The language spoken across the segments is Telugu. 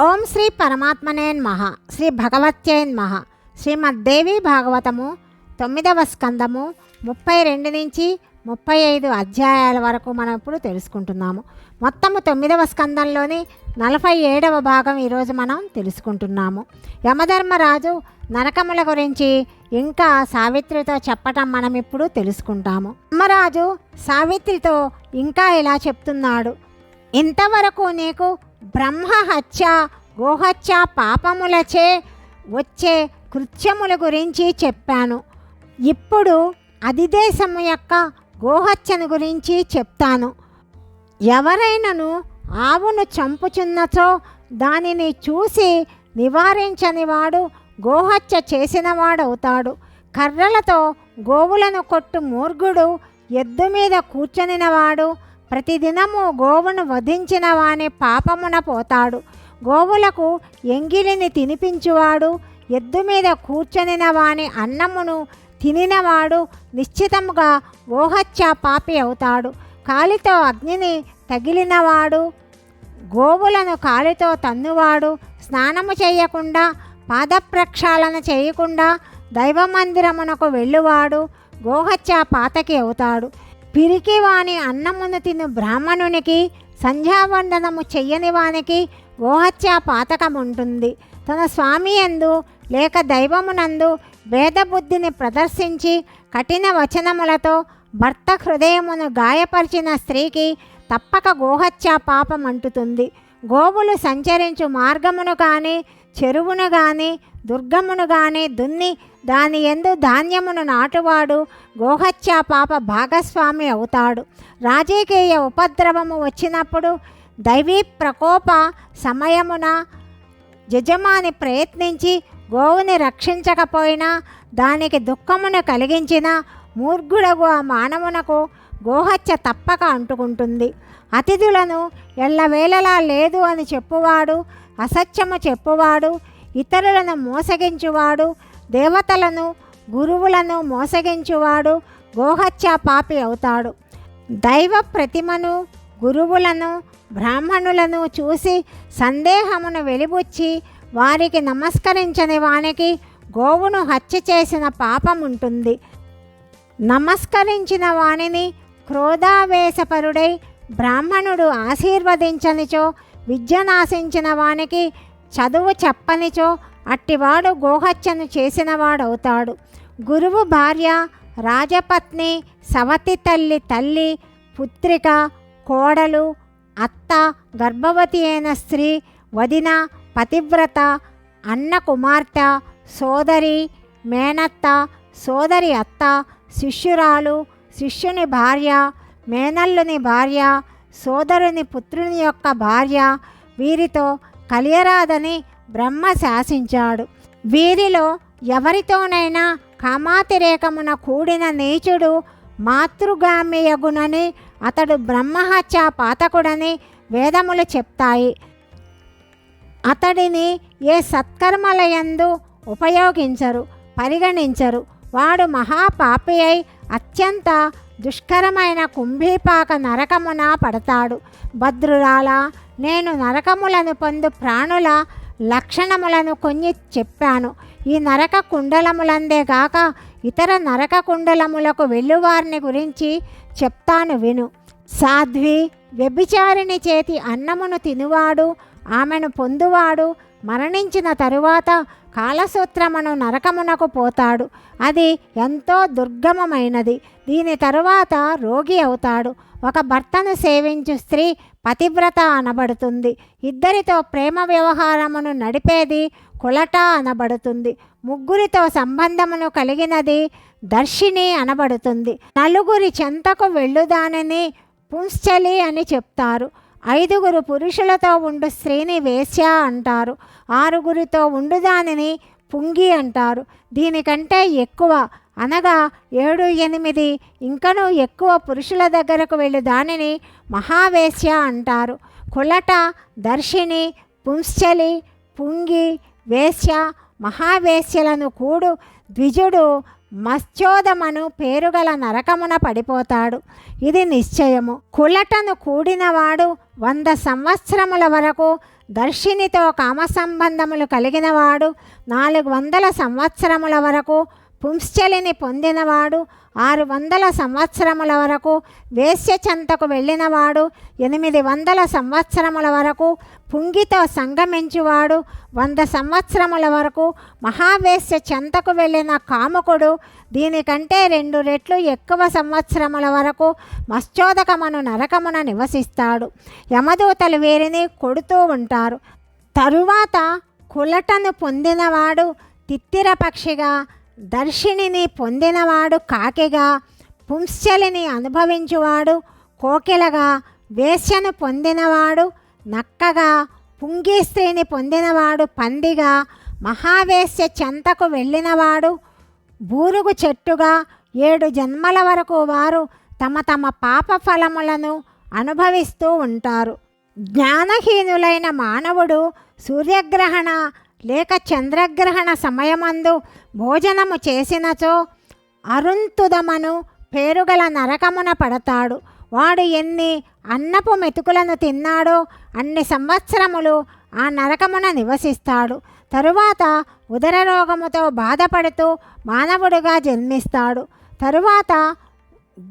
ఓం శ్రీ పరమాత్మనేన్ మహా శ్రీ భగవత్యేన్ మహ శ్రీమద్దేవి భాగవతము తొమ్మిదవ స్కందము ముప్పై రెండు నుంచి ముప్పై ఐదు అధ్యాయాల వరకు మనం ఇప్పుడు తెలుసుకుంటున్నాము. మొత్తము తొమ్మిదవ స్కందంలోని నలభై ఏడవ భాగం ఈరోజు మనం తెలుసుకుంటున్నాము. యమధర్మరాజు నరకముల గురించి ఇంకా సావిత్రితో చెప్పటం మనం ఇప్పుడు తెలుసుకుంటాము. యమరాజు సావిత్రితో ఇంకా ఇలా చెప్తున్నాడు? ఇంతవరకు నీకు బ్రహ్మ హత్య గోహత్య పాపములచే వచ్చే కృత్యముల గురించి చెప్పాను. ఇప్పుడు అధిదేశము యొక్క గోహత్యను గురించి చెప్తాను. ఎవరైనను ఆవును చంపుచున్నచో దానిని చూసి నివారించని వాడు గోహత్య చేసినవాడవుతాడు. కర్రలతో గోవులను కొట్టు మూర్ఘుడు ఎద్దు మీద కూర్చొనినవాడు ప్రతిదినము గోవును వధించిన వాని పాపమున పోతాడు. గోవులకు ఎంగిలిని తినిపించువాడు ఎద్దు మీద కూర్చొనిన వాని అన్నమును తినినవాడు నిశ్చితముగా గోహత్య పాపి అవుతాడు. కాలితో అగ్నిని తగిలినవాడు గోవులను కాలితో తన్నువాడు స్నానము చేయకుండా పాదప్రక్షాళన చేయకుండా దైవమందిరమునకు వెళ్ళువాడు గోహత్య పాతకి అవుతాడు. పిరికి వాని అన్నమును తిను బ్రాహ్మణునికి సంధ్యావందనము చెయ్యని వానికి గోహత్య పాతకం ఉంటుంది. తన స్వామి యందు లేక దైవమునందు భేదబుద్ధిని ప్రదర్శించి కఠిన వచనములతో భర్త హృదయమును గాయపరిచిన స్త్రీకి తప్పక గోహత్య పాపం అంటుతుంది. గోవులు సంచరించు మార్గమును కానీ చెరువును కానీ దుర్గమును కానీ దున్ని దాని ఎందు ధాన్యమును నాటువాడు గోహత్య పాప భాగస్వామి అవుతాడు. రాజకీయ ఉపద్రవము వచ్చినప్పుడు దైవీ ప్రకోప సమయమున యజమాని ప్రయత్నించి గోవుని రక్షించకపోయినా దానికి దుఃఖమును కలిగించిన మూర్ఘుడగు ఆ మానవునకు గోహత్య తప్పక అంటుకుంటుంది. అతిథులను ఎల్లవేళలా లేదు అని చెప్పువాడు అసత్యము చెప్పువాడు ఇతరులను మోసగించువాడు దేవతలను గురువులను మోసగించువాడు గోహత్య పాపి అవుతాడు. దైవ ప్రతిమను గురువులను బ్రాహ్మణులను చూసి సందేహమును వెలిబుచ్చి వారికి నమస్కరించని వానికి గోవును హత్య చేసిన పాపం ఉంటుంది నమస్కరించిన వానిని క్రోధావేశపరుడై బ్రాహ్మణుడు ఆశీర్వదించనిచో విద్య నాశించిన వానికి చదువు చెప్పనిచో అట్టివాడు గోహత్యను చేసినవాడవుతాడు. గురువు భార్య రాజపత్ని సవతి తల్లి తల్లి పుత్రిక కోడలు అత్త గర్భవతి అయిన స్త్రీ వదిన పతివ్రత అన్న కుమార్తె సోదరి మేనత్త సోదరి అత్త శిష్యురాలు శిష్యుని భార్య మేనల్లుని భార్య సోదరుని పుత్రుని యొక్క భార్య వీరితో కలియరాదని బ్రహ్మ శాసించాడు. వీరిలో ఎవరితోనైనా కామాతిరేకమున కూడిన నీచుడు మాతృగామియగునని అతడు బ్రహ్మహత్య పాతకుడని వేదములు చెప్తాయి. అతడిని ఏ సత్కర్మలయందు ఉపయోగించరు పరిగణించరు. వాడు మహాపాపి అయి అత్యంత దుష్కరమైన కుంభీపాక నరకమున పడతాడు. భద్రురాల నేను నరకములను పొందు ప్రాణుల లక్షణములను కొన్ని చెప్పాను. ఈ నరక కుండలములందే గాక ఇతర నరక కుండలములకు వెళ్ళువారిని గురించి చెప్తాను విను. సాధ్వి వ్యభిచారిణి చేతి అన్నమును తినువాడు ఆమెను పొందువాడు మరణించిన తరువాత కాలసూత్రమును నరకమునకు పోతాడు. అది ఎంతో దుర్గమమైనది. దీని తరువాత రోగి అవుతాడు. ఒక భర్తను సేవించు స్త్రీ పతివ్రత అనబడుతుంది. ఇద్దరితో ప్రేమ వ్యవహారమును నడిపేది కులట అనబడుతుంది. ముగ్గురితో సంబంధమును కలిగినది దర్శిని అనబడుతుంది. నలుగురి చెంతకు వెళ్ళుదానని పుంశ్చలి అని చెప్తారు. ఐదుగురు పురుషులతో ఉండు స్త్రీని వేశ్య అంటారు. ఆరుగురితో ఉండుదానిని పుంగి అంటారు. దీనికంటే ఎక్కువ అనగా ఏడు ఎనిమిది ఇంకనూ ఎక్కువ పురుషుల దగ్గరకు వెళ్ళి దానిని మహావేశ్య అంటారు. కులట దర్శిని పుంశ్చలి పుంగి వేశ్య మహావేశ్యలను కూడు. ద్విజుడు మత్స్యోదమను పేరుగల నరకమున పడిపోతాడు. ఇది నిశ్చయము. కులటను కూడినవాడు వంద సంవత్సరముల వరకు దర్శినితో కామసంబంధములు కలిగినవాడు. నాలుగు వందల సంవత్సరముల వరకు పుంశ్చలిని పొందినవాడు ఆరు వందల సంవత్సరముల వరకు వేశ్య చెంతకు వెళ్ళినవాడు ఎనిమిది వందల సంవత్సరముల వరకు పుంగితో సంగమించువాడు వంద సంవత్సరముల వరకు మహావేశ్య చెంతకు వెళ్ళిన కాముకుడు దీనికంటే రెండు రెట్లు ఎక్కువ సంవత్సరముల వరకు మత్స్యోదకమను నరకమున నివసిస్తాడు. యమదూతలు వీరిని కొడుతూ ఉంటారు. తరువాత కులటను పొందినవాడు తిత్తిరపక్షిగా దర్శినిని పొందినవాడు కాకిగా పుంశ్చలిని అనుభవించువాడు కోకిలగా వేశ్యను పొందినవాడు నక్కగా పుంగి స్త్రీని పొందినవాడు పందిగా మహావేశ్య చెంతకు వెళ్ళినవాడు బూరుగు చెట్టుగా ఏడు జన్మల వరకు వారు తమ తమ పాప ఫలములను అనుభవిస్తూ ఉంటారు. జ్ఞానహీనులైన మానవుడు సూర్యగ్రహణ లేక చంద్రగ్రహణ సమయమందు భోజనము చేసినచో అరుంతుదమను పేరుగల నరకమున పడతాడు. వాడు ఎన్ని అన్నపు మెతుకులను తిన్నాడో అన్ని సంవత్సరములు ఆ నరకమున నివసిస్తాడు. తరువాత ఉదర రోగముతో బాధపడుతూ మానవుడిగా జన్మిస్తాడు. తరువాత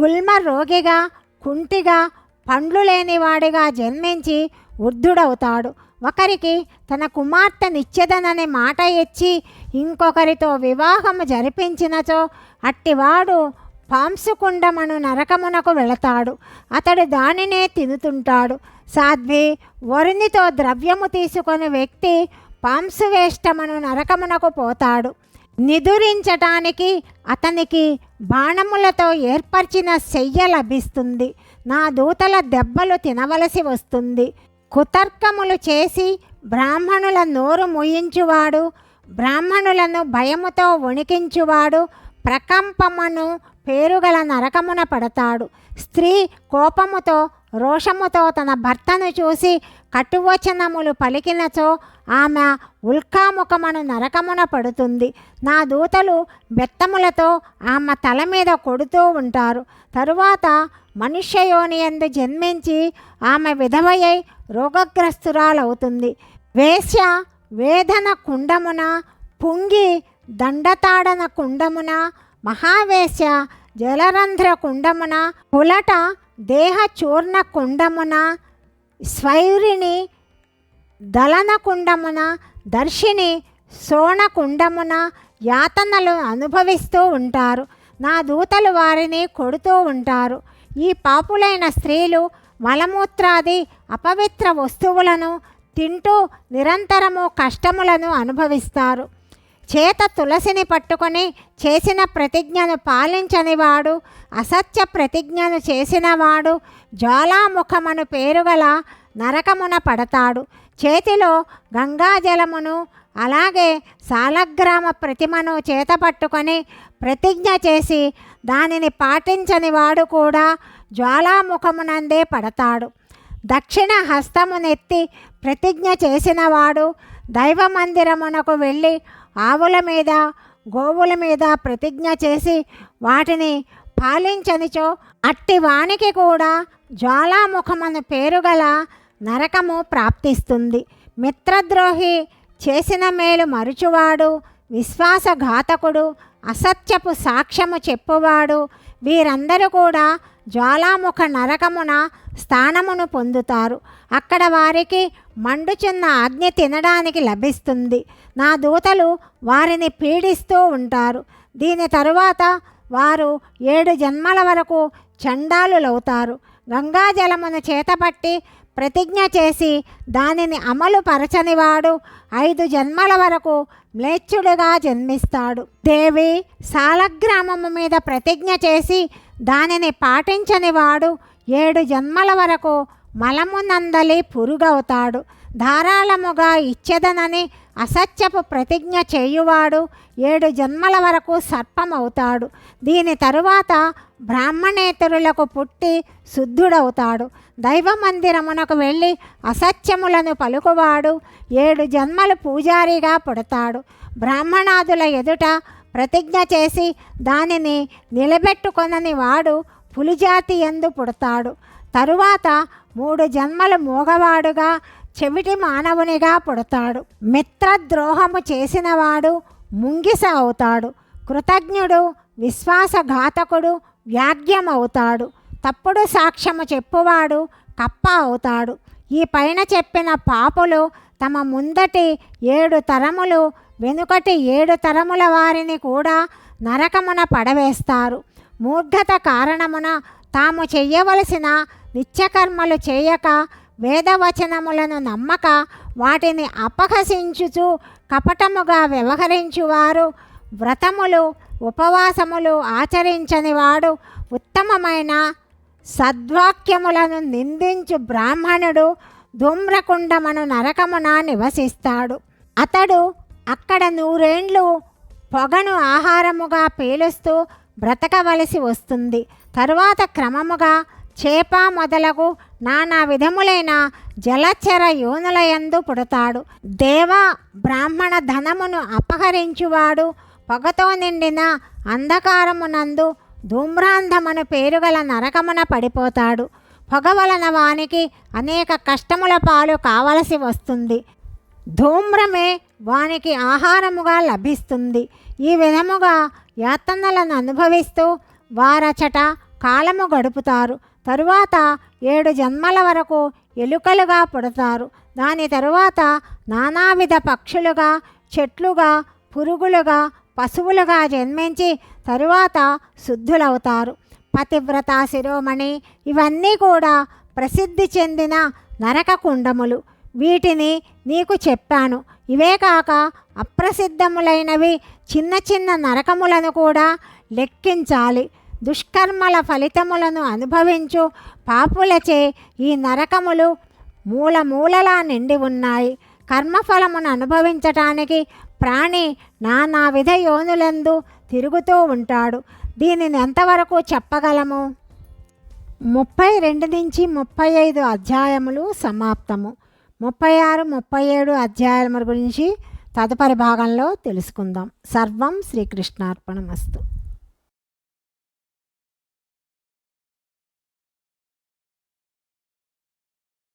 గుల్మ రోగిగా కుంటిగా పండ్లు లేనివాడిగా జన్మించి వృద్ధుడవుతాడు. ఒకరికి తన కుమార్తెనిచ్చేదనని మాట ఇచ్చి ఇంకొకరితో వివాహము జరిపించినచో అట్టివాడు పాంసుకుండమను నరకమునకు వెళతాడు. అతడు దానినే తినుతుంటాడు. సాధ్వి వరునితో ద్రవ్యము తీసుకొని వ్యక్తి పాంసువేష్టమను నరకమునకు పోతాడు. నిదురించటానికి అతనికి బాణములతో ఏర్పరిచిన శయ్య లభిస్తుంది. నా దూతల దెబ్బలు తినవలసి వస్తుంది. కుతర్కములు చేసి బ్రాహ్మణుల నోరు ముయించువాడు బ్రాహ్మణులను భయముతో వణికించువాడు ప్రకంపమును పేరుగల నరకమున పడతాడు. స్త్రీ కోపముతో రోషముతో తన భర్తను చూసి కటువచనములు పలికినచో ఆమె ఉల్కాముఖమును నరకమున పడుతుంది. నా దూతలు బెత్తములతో ఆమె తల మీద కొడుతూ ఉంటారు. తరువాత మనుష్యయోనియందు జన్మించి ఆమె విధవయ్యై రోగగ్రస్తురాలవుతుంది. వేశ్య వేదన కుండమున పుంగి దండతాడన కుండమున మహావేశ్య జలరంధ్ర కుండమున పులట దేహ చూర్ణ కుండమున స్వైరిని దళన కుండమున దర్శిని సోణ కుండమున యాతనలు అనుభవిస్తూ ఉంటారు. నా దూతలు వారిని కొడుతూ ఉంటారు. ఈ పాపులైన స్త్రీలు మలమూత్రాది అపవిత్ర వస్తువులను తింటూ నిరంతరము కష్టములను అనుభవిస్తారు. చేత తులసిని పట్టుకొని చేసిన ప్రతిజ్ఞను పాలించని వాడు అసత్య ప్రతిజ్ఞను చేసినవాడు జ్వాలాముఖమను పేరుగల నరకమున పడతాడు. చేతిలో గంగాజలమును అలాగే సాలగ్రామ ప్రతిమను చేత పట్టుకొని ప్రతిజ్ఞ చేసి దానిని పాటించని వాడు కూడా జ్వాలాముఖమునందే పడతాడు. దక్షిణ హస్తమునెత్తి ప్రతిజ్ఞ చేసినవాడు దైవ మందిరమునకు వెళ్ళి ఆవుల మీద గోవుల మీద ప్రతిజ్ఞ చేసి వాటిని పాలించనిచో అట్టి వానికి కూడా జ్వాలాముఖమను పేరుగల నరకము ప్రాప్తిస్తుంది. మిత్రద్రోహి చేసిన మేలు మరుచువాడు విశ్వాసఘాతకుడు అసత్యపు సాక్ష్యము చెప్పువాడు వీరందరూ కూడా జ్వాలాముఖ నరకమున స్థానమును పొందుతారు. అక్కడ వారికి మండుచున్న అగ్ని తినడానికి లభిస్తుంది. నా దూతలు వారిని పీడిస్తూ ఉంటారు. దీని తరువాత వారు ఏడు జన్మల వరకు చండాలులవుతారు గంగాజలమును చేతపట్టి ప్రతిజ్ఞ చేసి దానిని అమలు పరచనివాడు ఐదు జన్మల వరకు మ్లేచ్చుడుగా జన్మిస్తాడు. దేవి సాలగ్రామము మీద ప్రతిజ్ఞ చేసి దానిని పాటించని వాడు ఏడు జన్మల వరకు మలమునందలి పురుగవుతాడు. ధారాళముగా ఇచ్చెదనని అసత్యపు ప్రతిజ్ఞ చేయువాడు ఏడు జన్మల వరకు సర్పమవుతాడు. దీని తరువాత బ్రాహ్మణేతరులకు పుట్టి శుద్ధుడవుతాడు. దైవ మందిరమునకు వెళ్ళి అసత్యములను పలుకువాడు. ఏడు జన్మలు పూజారిగా పుడతాడు. బ్రాహ్మణాదుల ఎదుట ప్రతిజ్ఞ చేసి దానిని నిలబెట్టుకొనని వాడు పులిజాతి ఎందు పుడతాడు. తరువాత మూడు జన్మలు మూగవాడుగా చెవిటి మానవునిగా పుడతాడు. మిత్రద్రోహము చేసినవాడు ముంగిస అవుతాడు. కృతజ్ఞుడు విశ్వాసఘాతకుడు వ్యాగ్యమవుతాడు తప్పుడు సాక్ష్యము చెప్పువాడు కప్ప అవుతాడు. ఈ పైన చెప్పిన పాపులు తమ ముందటి ఏడు తరములు వెనుకటి ఏడు తరముల వారిని కూడా నరకమున పడవేస్తారు. మూర్ఘత కారణమున తాము చెయ్యవలసిన నిత్యకర్మలు చేయక వేదవచనములను నమ్మక వాటిని అపహసించుచు కపటముగా వ్యవహరించువారు. వ్రతములు ఉపవాసములు ఆచరించని వాడు ఉత్తమమైన సద్వాక్యములను నిందించు బ్రాహ్మణుడు ధూమ్రకుండమను నరకమున నివసిస్తాడు. అతడు అక్కడ నూరేండ్లు పొగను ఆహారముగా పీలుస్తూ బ్రతకవలసి వస్తుంది. తరువాత క్రమముగా చేప మొదలగు నానా విధములైన జలచర యోనులయందు పుడతాడు. దేవ బ్రాహ్మణ ధనమును అపహరించువాడు. పొగతో నిండిన అంధకారమునందు ధూమ్రాంధమను పేరుగల నరకమున పడిపోతాడు. పొగ వలన వానికి అనేక కష్టముల పాలు కావలసి వస్తుంది. ధూమ్రమే వానికి ఆహారముగా లభిస్తుంది. ఈ విధముగా యాతనలను అనుభవిస్తూ వారచట కాలము గడుపుతారు. తరువాత ఏడు జన్మల వరకు ఎలుకలుగా పుడతారు. దాని తరువాత నానావిధ పక్షులుగా చెట్లుగా పురుగులుగా పశువులుగా జన్మించి తరువాత శుద్ధులవుతారు. పతివ్రత శిరోమణి ఇవన్నీ కూడా ప్రసిద్ధి చెందిన నరక కుండములు వీటిని నీకు చెప్పాను. ఇవే కాక అప్రసిద్ధములైనవి చిన్న చిన్న నరకములను కూడా లెక్కించాలి. దుష్కర్మల ఫలితములను అనుభవించు. పాపులచే ఈ నరకములు మూల మూలలా నిండి ఉన్నాయి. కర్మఫలమును అనుభవించటానికి ప్రాణి నానా విధ యోనులందు తిరుగుతూ ఉంటాడు. దీనిని ఎంతవరకు చెప్పగలము? ముప్పై రెండు నుంచి ముప్పై ఐదు అధ్యాయములు సమాప్తము. ముప్పై ఆరు ముప్పై ఏడు అధ్యాయముల గురించి తదుపరి భాగంలో తెలుసుకుందాం. సర్వం శ్రీకృష్ణార్పణమస్తు.